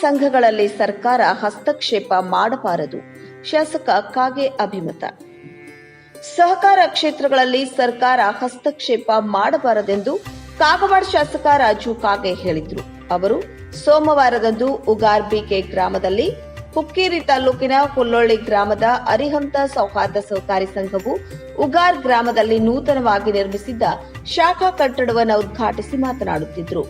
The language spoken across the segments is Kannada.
ಸಂಘಗಳಲ್ಲಿ ಸರ್ಕಾರ ಹಸ್ತಕ್ಷೇಪ ಮಾಡಬಾರದು. ಶಾಸಕ ಕಾಗೆ ಅಭಿಮತ. ಸಹಕಾರ ಕ್ಷೇತ್ರಗಳಲ್ಲಿ ಸರ್ಕಾರ ಹಸ್ತಕ್ಷೇಪ ಮಾಡಬಾರದೆಂದು ಕಾಗವಾಡ ಶಾಸಕ ರಾಜು ಕಾಗೆ ಹೇಳಿದರು. ಅವರು ಸೋಮವಾರದಂದು ಉಗಾರ್ ಬಿಕೆ ಗ್ರಾಮದಲ್ಲಿ ಹುಕ್ಕೇರಿ ತಾಲೂಕಿನ ಹುಲ್ಲೊಳ್ಳಿ ಗ್ರಾಮದ ಅರಿಹಂತ ಸೌಹಾರ್ದ ಸಹಕಾರಿ ಸಂಘವು ಉಗಾರ್ ಗ್ರಾಮದಲ್ಲಿ ನೂತನವಾಗಿ ನಿರ್ಮಿಸಿದ್ದ ಶಾಖಾ ಕಟ್ಟಡವನ್ನು ಉದ್ಘಾಟಿಸಿ ಮಾತನಾಡುತ್ತಿದ್ದರು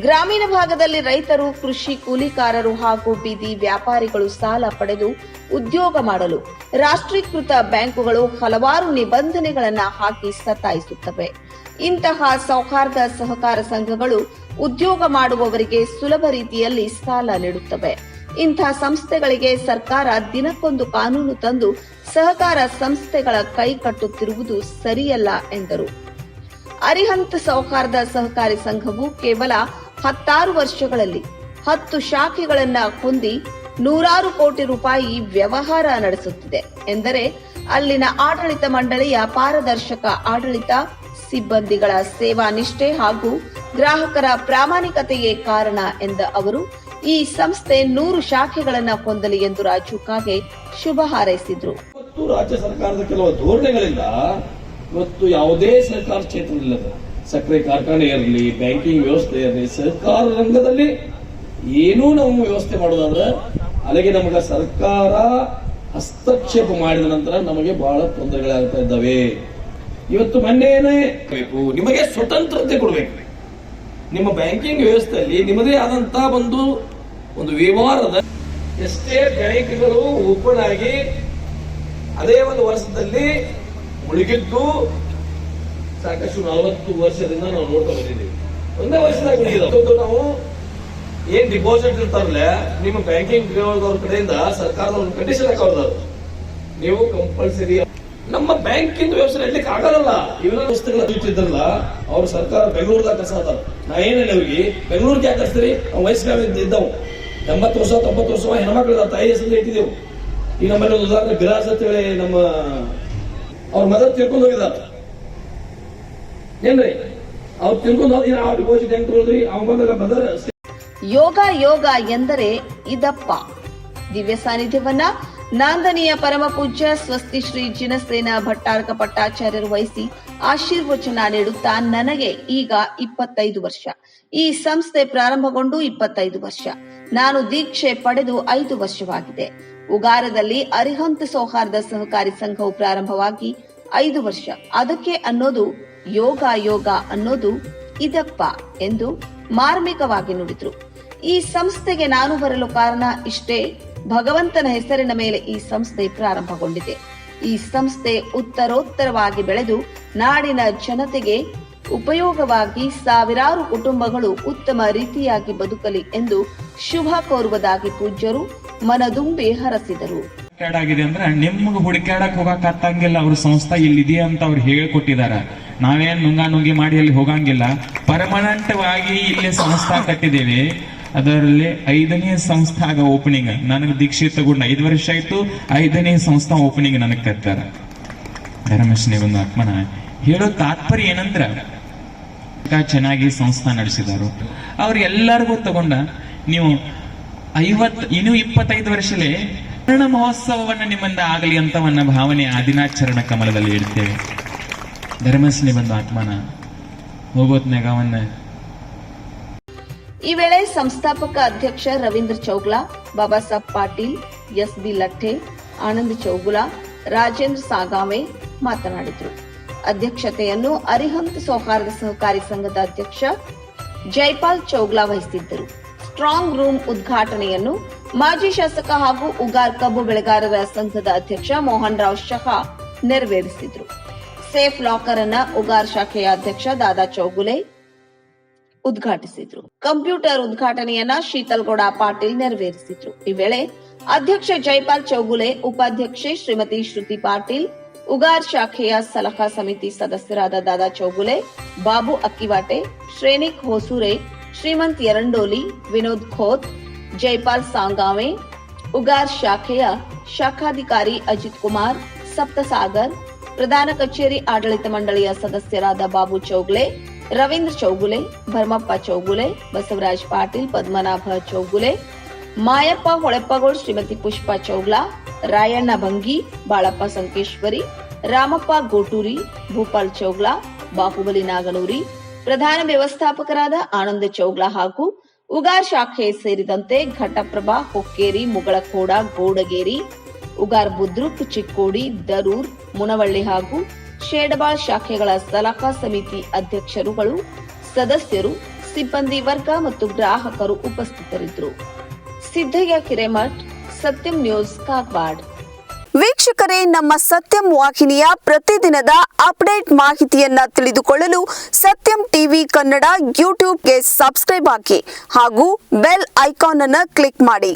ಗ್ರಾಮೀಣ ಭಾಗದಲ್ಲಿ ರೈತರು, ಕೃಷಿ ಕೂಲಿಕಾರರು ಹಾಗೂ ಬೀದಿ ವ್ಯಾಪಾರಿಗಳು ಸಾಲ ಪಡೆದು ಉದ್ಯೋಗ ಮಾಡಲು ರಾಷ್ಟ್ರೀಕೃತ ಬ್ಯಾಂಕುಗಳು ಹಲವಾರು ನಿಬಂಧನೆಗಳನ್ನು ಹಾಕಿ ಸತಾಯಿಸುತ್ತವೆ. ಇಂತಹ ಸೌಹಾರ್ದ ಸಹಕಾರ ಸಂಘಗಳು ಉದ್ಯೋಗ ಮಾಡುವವರಿಗೆ ಸುಲಭ ರೀತಿಯಲ್ಲಿ ಸಾಲ ನೀಡುತ್ತವೆ. ಇಂಥ ಸಂಸ್ಥೆಗಳಿಗೆ ಸರ್ಕಾರ ದಿನಕ್ಕೊಂದು ಕಾನೂನು ತಂದು ಸಹಕಾರ ಸಂಸ್ಥೆಗಳ ಕೈ ಕಟ್ಟುತ್ತಿರುವುದು ಸರಿಯಲ್ಲ ಎಂದರು. ಅರಿಹಂತ ಸಹಕಾರದ ಸಹಕಾರಿ ಸಂಘವು ಕೇವಲ ಹತ್ತಾರು ವರ್ಷಗಳಲ್ಲಿ ಹತ್ತು ಶಾಖೆಗಳನ್ನ ಹೊಂದಿ ನೂರಾರು ಕೋಟಿ ರೂಪಾಯಿ ವ್ಯವಹಾರ ನಡೆಸುತ್ತಿದೆ. ಎಂದರೆ ಅಲ್ಲಿನ ಆಡಳಿತ ಮಂಡಳಿಯ ಪಾರದರ್ಶಕ ಆಡಳಿತ, ಸಿಬ್ಬಂದಿಗಳ ಸೇವಾ ನಿಷ್ಠೆ ಹಾಗೂ ಗ್ರಾಹಕರ ಪ್ರಾಮಾಣಿಕತೆಯೇ ಕಾರಣ ಎಂದ ಅವರು, ಈ ಸಂಸ್ಥೆ ನೂರು ಶಾಖೆಗಳನ್ನ ಹೊಂದಲಿ ಎಂದು ರಾಜು ಕಾಗೆ ಶುಭ ಹಾರೈಸಿದ್ರು. ರಾಜ್ಯ ಸರ್ಕಾರದ ಕೆಲವು ಧೋರಣೆಗಳಿಂದ ಇವತ್ತು ಯಾವುದೇ ಸರ್ಕಾರ ಕ್ಷೇತ್ರದಲ್ಲಿಲ್ಲ ಸಕ್ಕರೆ ಕಾರ್ಖಾನೆ ಇರಲಿ ಬ್ಯಾಂಕಿಂಗ್ ವ್ಯವಸ್ಥೆ ಇರಲಿ, ಸರ್ಕಾರ ರಂಗದಲ್ಲಿ ಏನೂ ನಾವು ವ್ಯವಸ್ಥೆ ಮಾಡೋದಾದ್ರೆ ಅಲ್ಲಿಗೆ ನಮಗೆ ಸರ್ಕಾರ ಹಸ್ತಕ್ಷೇಪ ಮಾಡಿದ ನಂತರ ನಮಗೆ ಬಹಳ ತೊಂದರೆಗಳಾಗ್ತಾ ಇದ್ದಾವೆ. ಇವತ್ತು ಮೊನ್ನೆನೇ ಬೇಕು. ನಿಮಗೆ ಸ್ವತಂತ್ರತೆ ಕೊಡಬೇಕು. ನಿಮ್ಮ ಬ್ಯಾಂಕಿಂಗ್ ವ್ಯವಸ್ಥೆಯಲ್ಲಿ ನಿಮ್ಮದೇ ಆದಂತ ಒಂದು ಒಂದು ವ್ಯವಹಾರದ ಎಷ್ಟೇ ಬ್ಯಾಂಕ್ಗಳು ಓಪನ್ ಆಗಿ ಅದೇ ಒಂದು ವರ್ಷದಲ್ಲಿ ಮುಳುಗಿದ್ದು ಸಾಕಷ್ಟು ನಲವತ್ತು ವರ್ಷದಿಂದ ನಾವು ನೋಡ್ತಾ ಬಂದಿದ್ದೀವಿ. ಒಂದೇ ವರ್ಷದಾಗ ನಾವು ಏನ್ ಡಿಪಾಸಿಟ್ ಇರ್ತಾರಲ್ಲ ನಿಮ್ಮ ಬ್ಯಾಂಕಿಂಗ್ ಅವ್ರ ಕಡೆಯಿಂದ ಸರ್ಕಾರದ ಒಂದು ಕಂಡೀಷನ್ ಹಾಕೋದು ನೀವು ಕಂಪಲ್ಸರಿ ನಮ್ಮ ಬ್ಯಾಂಕಿಂದ ವ್ಯವಸ್ಥೆ ನಡಲಿಕ್ಕೆ ಆಗಲ್ಲ ಇವೆಲ್ಲ ವಸ್ತುಗಳ ಇದ್ದಿದ್ರಲ್ಲ ಅವ್ರ ಸರ್ಕಾರ ಬೆಂಗಳೂರದಾಗ ಕಸ ಅದಾರ ನಾ ಏನಿಲ್ಲ ಅವ್ರಿಗೆ ಬೆಂಗಳೂರಿಗೆ ಯಾಕೆ ಕಳಿಸ್ತೀರಿ ಅವ್ನ ವಯಸ್ಸಿನ ಇದ್ದವು. ಎಂಬತ್ತು ವರ್ಷ ತೊಂಬತ್ತು ವರ್ಷ ಹೆಣ್ಮಕ್ಳು ತಾಯಿ ಹೆಸರಲ್ಲಿ ಇಟ್ಟಿದ್ದೆವು ಈಗ ನಮ್ಮಲ್ಲಿ ಒಂದು ಉದಾಹರಣೆ ಬಿರಾಸ್ ಅಂತ ಹೇಳಿ ನಮ್ಮ ಅವ್ರ ಮದರ್ ತಿಳ್ಕೊಂಡು ಹೋಗಿದಾರ ಏನ್ರಿ? ಅವ್ರು ತಿಳ್ಕೊಂಡು ಹೋಗಿ ನಾವು ಡಿಪಾಸಿಟ್ ಹೆಂಗ್ ಅವ್ನ ಬಂದಾಗ ಮದರ್ ಯೋಗ ಯೋಗ ಎಂದರೆ ಇದಪ್ಪ. ದಿವ್ಯ ಸಾನ್ನಿಧ್ಯವನ್ನ ನಾಂದನೀಯ ಪರಮ ಪೂಜ್ಯ ಸ್ವಸ್ತಿ ಶ್ರೀ ಜಿನಸೇನ ಭಟ್ಟಾರಕ ಪಟ್ಟಾಚಾರ್ಯರು ವಹಿಸಿ ಆಶೀರ್ವಚನ ನೀಡುತ್ತಾ ನನಗೆ ಈಗ ಇಪ್ಪತ್ತೈದು ವರ್ಷ. ಈ ಸಂಸ್ಥೆ ಪ್ರಾರಂಭಗೊಂಡು ಇಪ್ಪತ್ತೈದು ವರ್ಷ. ನಾನು ದೀಕ್ಷೆ ಪಡೆದು ಐದು ವರ್ಷವಾಗಿದೆ. ಉಗಾರದಲ್ಲಿ ಅರಿಹಂತ ಸೌಹಾರ್ದ ಸಹಕಾರಿ ಸಂಘವು ಪ್ರಾರಂಭವಾಗಿ ಐದು ವರ್ಷ. ಅದಕ್ಕೆ ಅನ್ನೋದು ಯೋಗ ಯೋಗ ಅನ್ನೋದು ಇದಪ್ಪ ಎಂದು ಮಾರ್ಮಿಕವಾಗಿ ನುಡಿದ್ರು. ಈ ಸಂಸ್ಥೆಗೆ ನಾನು ಬರಲು ಕಾರಣ ಇಷ್ಟೇ. ಭಗವಂತನ ಹೆಸರಿನ ಮೇಲೆ ಈ ಸಂಸ್ಥೆ ಪ್ರಾರಂಭಗೊಂಡಿದೆ. ಈ ಸಂಸ್ಥೆ ಉತ್ತರೋತ್ತರವಾಗಿ ಬೆಳೆದು ನಾಡಿನ ಜನತೆಗೆ ಉಪಯೋಗವಾಗಿ ಸಾವಿರಾರು ಕುಟುಂಬಗಳು ಉತ್ತಮ ರೀತಿಯಾಗಿ ಬದುಕಲಿ ಎಂದು ಶುಭ ಕೋರುವುದಾಗಿ ಪೂಜ್ಯರು ಮನದುಂಬಿ ಹರಸಿದರು. ಆಗಿದೆ ಅಂದ್ರೆ ನಿಮ್ಗೆ ಹುಡುಕಾಡಕ್ ಹೋಗಕ್ ಹತ್ತಂಗಿಲ್ಲ ಅವ್ರ ಸಂಸ್ಥೆ ಇಲ್ಲಿದೆ ಅಂತ ಅವ್ರು ಹೇಳ್ಕೊಟ್ಟಿದಾರ ನಾವೇನ್ ನುಂಗಾ ನುಂಗಿ ಮಾಡಿ ಅಲ್ಲಿ ಹೋಗಂಗಿಲ್ಲ. ಪರ್ಮನೆಂಟ್ ವಾಗಿ ಇಲ್ಲಿ ಸಂಸ್ಥಾ ಕಟ್ಟಿದ್ದೇವೆ. ಅದರಲ್ಲಿ ಐದನೇ ಸಂಸ್ಥಾಗ ಓಪನಿಂಗ್ ನನಗೆ ದೀಕ್ಷೆ ತಗೊಂಡು ಐದು ವರ್ಷ ಆಯ್ತು, ಐದನೇ ಸಂಸ್ಥಾ ಓಪನಿಂಗ್ ನನಗೆ ಕತ್ತಾರ ಧರ್ಮೇಶ್ನೇ ಒಂದು ಆತ್ಮನ ಹೇಳೋ ತಾತ್ಪರ್ಯ ಏನಂದ್ರ ಚೆನ್ನಾಗಿ ಸಂಸ್ಥಾ ನಡೆಸಿದಾರು. ಅವ್ರು ಎಲ್ಲರಿಗೂ ತಗೊಂಡ, ನೀವು ಐವತ್, ಇನ್ನು ಇಪ್ಪತ್ತೈದು ವರ್ಷಲೇ ಕರ್ಣ ಮಹೋತ್ಸವವನ್ನು ನಿಮ್ಮಿಂದ ಆಗಲಿ ಅಂತವನ್ನ ಭಾವನೆ ಆ ದಿನಾಚರಣ ಕಮಲದಲ್ಲಿ ಇಡ್ತೇವೆ. ಧರ್ಮಸ್ನಿ ಬಂದು ಆತ್ಮನ ಹೋಗೋತ್ನಾಗ ಅವನ್ನ ಈ ವೇಳೆ ಸಂಸ್ಥಾಪಕ ಅಧ್ಯಕ್ಷ ರವೀಂದ್ರ ಚೌಗ್ಲಾ, ಬಾಬಾ ಸಾಹೇಬ್ ಪಾಟೀಲ್ ಎಸ್ ಬಿ ಲಠೆ ಆನಂದ್ ಚೌಗುಲಾ, ರಾಜೇಂದ್ರ ಸಾಗಾವೆ ಮಾತನಾಡಿದರು. ಅಧ್ಯಕ್ಷತೆಯನ್ನು ಅರಿಹಂತ್ ಸೌಹಾರ್ದ ಸಹಕಾರಿ ಸಂಘದ ಅಧ್ಯಕ್ಷ ಜೈಪಾಲ್ ಚೌಗ್ಲಾ ವಹಿಸಿದ್ದರು. ಸ್ಟ್ರಾಂಗ್ ರೂಮ್ ಉದ್ಘಾಟನೆಯನ್ನು ಮಾಜಿ ಶಾಸಕ ಹಾಗೂ ಉಗಾರ್ ಕಬ್ಬು ಬೆಳೆಗಾರರ ಸಂಘದ ಅಧ್ಯಕ್ಷ ಮೋಹನ್ ರಾವ್ ಶಹಾ ನೆರವೇರಿಸಿದ್ರು. ಸೇಫ್ ಲಾಕರ್ ಅನ್ನ ಉಗಾರ್ ಶಾಖೆಯ ಅಧ್ಯಕ್ಷ ದಾದಾ ಚೌಗುಲೆ ಉದ್ಘಾಟಿಸಿದ್ರು. ಕಂಪ್ಯೂಟರ್ ಉದ್ಘಾಟನೆಯನ್ನ ಶೀತಲ್ಗೌಡ ಪಾಟೀಲ್ ನೆರವೇರಿಸಿದ್ರು. ಈ ವೇಳೆ ಅಧ್ಯಕ್ಷ ಜೈಪಾಲ್ ಚೌಗುಲೆ, ಉಪಾಧ್ಯಕ್ಷೆ ಶ್ರೀಮತಿ ಶ್ರುತಿ ಪಾಟೀಲ್, ಉಗಾರ್ ಶಾಖೆಯ ಸಲಹಾ ಸಮಿತಿ ಸದಸ್ಯರಾದ ದಾದಾ ಚೌಗುಲೆ, ಬಾಬು ಅಕ್ಕಿವಾಟೆ ಶ್ರೇನಿಕ್ ಹೊಸೂರೆ, ಶ್ರೀಮಂತ್ ಯರಂಡೋಲಿ ವಿನೋದ್ ಖೋತ್ ಜೈಪಾಲ್ ಸಾಂಗಾವೆ, ಉಗಾರ್ ಶಾಖೆಯ ಶಾಖಾಧಿಕಾರಿ ಅಜಿತ್ ಕುಮಾರ್, ಸಪ್ತಸಾಗರ್, ಪ್ರಧಾನ ಕಚೇರಿ ಆಡಳಿತ ಮಂಡಳಿಯ ಸದಸ್ಯರಾದ ಬಾಬು ಚೌಗ್ಲೆ ರವೀಂದ್ರ ಚೌಗುಲೆ, ಭರ್ಮಪ್ಪ ಚೌಗುಲೆ, ಬಸವರಾಜ್ ಪಾಟೀಲ್, ಪದ್ಮನಾಭ ಚೌಗುಲೆ, ಮಾಯಪ್ಪ ಹೊಳೆಪ್ಪಗೋಳ್ ಶ್ರೀಮತಿ ಪುಷ್ಪಾ ಚೌಗ್ಲಾ, ರಾಯಣ್ಣ ಭಂಗಿ, ಬಾಳಪ್ಪ ಸಂಕೇಶ್ವರಿ, ರಾಮಪ್ಪ ಗೋಟೂರಿ, ಭೂಪಾಲ್ ಚೌಗ್ಲಾ, ಬಾಹುಬಲಿ ನಾಗನೂರಿ, ಪ್ರಧಾನ ವ್ಯವಸ್ಥಾಪಕರಾದ ಆನಂದ ಚೌಗ್ಲಾ ಹಾಗೂ ಉಗಾರ್ ಶಾಖೆ ಸೇರಿದಂತೆ ಘಟಪ್ರಭಾ, ಹೊಕ್ಕೇರಿ, ಮುಗಳಖೋಡ, ಗೋಡಗೇರಿ, ಉಗಾರ್ ಬುದ್ರುಕ್, ಚಿಕ್ಕೋಡಿ, ದರೂರ್, ಮುನವಳ್ಳಿ ಹಾಗೂ ಶೇಡಬಾಳ್ ಶಾಖೆಗಳ ಸಲಹಾ ಸಮಿತಿ ಅಧ್ಯಕ್ಷರುಗಳು, ಸದಸ್ಯರು, ಸಿಬ್ಬಂದಿ ವರ್ಗ ಮತ್ತು ಗ್ರಾಹಕರು ಉಪಸ್ಥಿತರಿದ್ದರು. ಸಿದ್ದಯ್ಯ ಕಿರೆಮಠ್, ಸತ್ಯಂ ನ್ಯೂಸ್ ಕಾಗವಾಡ್. ವೀಕ್ಷಕರೇ, ನಮ್ಮ ಸತ್ಯಂ ವಾಹಿನಿಯ ಪ್ರತಿದಿನದ ಅಪ್ಡೇಟ್ ಮಾಹಿತಿಯನ್ನ ತಿಳಿದುಕೊಳ್ಳಲು ಸತ್ಯಂ ಟಿವಿ ಕನ್ನಡ ಯೂಟ್ಯೂಬ್ಗೆ ಸಬ್ಸ್ಕ್ರೈಬ್ ಹಾಕಿ ಹಾಗೂ ಬೆಲ್ ಐಕಾನ್ ಅನ್ನು ಕ್ಲಿಕ್ ಮಾಡಿ.